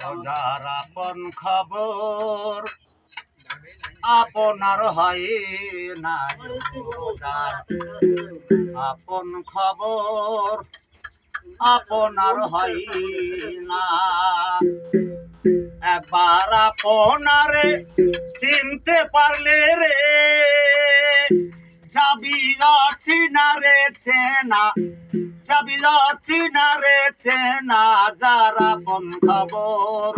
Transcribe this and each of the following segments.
যার আপন খবর আপনার হয় না আপন খবর আপনার হয় না। একবার আপনারে চিনতে পারলে রে যাচ্ছি না রে চেনা, যাবি যাচ্ছি না রে চেনা, যার আপন খবর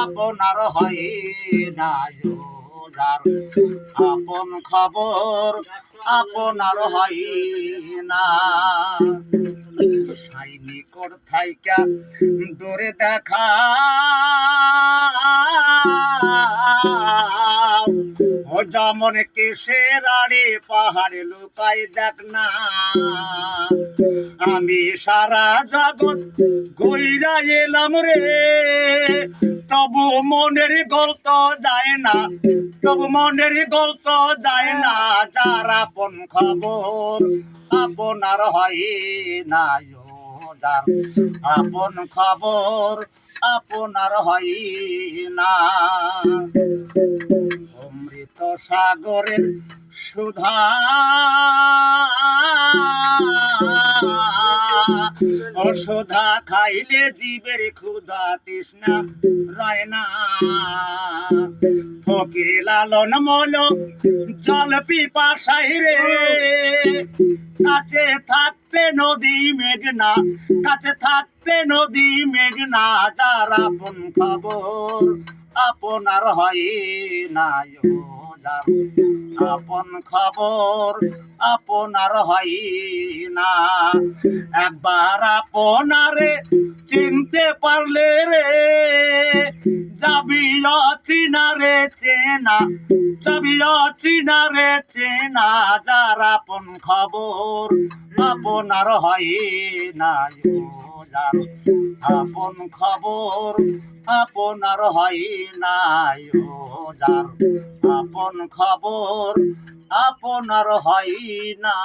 আপনার হয় না যার আপন খবর আপনার হয় না। সৈনিকর থাইকা দূরে দেখা। যেমন কিসের আড়ে পাহাড়ে লুকাই দেখ না। আমি সারা জগৎ গইরা এলাম রে। তবু মনের গল্প যায় না, তবু মনের গল্প যায় না। যার আপন খবর আপনার হয় না যার। আপন খবর আপনার হয় না। অমৃত সাগরের সুধা। ও সুধা খাইলে জীবের ক্ষুধা তৃষ্ণা রয় না। ফকির লালন মল জল পিপাসাই রে। কাছে থাকতে নদী মেঘনা, কাছে থাকতে নদী মেঘনা, যার আপন খবর আপনার হয় না ও যার আপন খবর আপনার হয় না। একবার আপনারে চিনতে পারলে রে, যাবি অচিনা রে চেনা, যাবি অচিনা রে চেনা, যার আপন খবর আপনার হয় না যার আপন খবর আপনার হয় নাই ও যার। আপন খবর আপনার হয় না।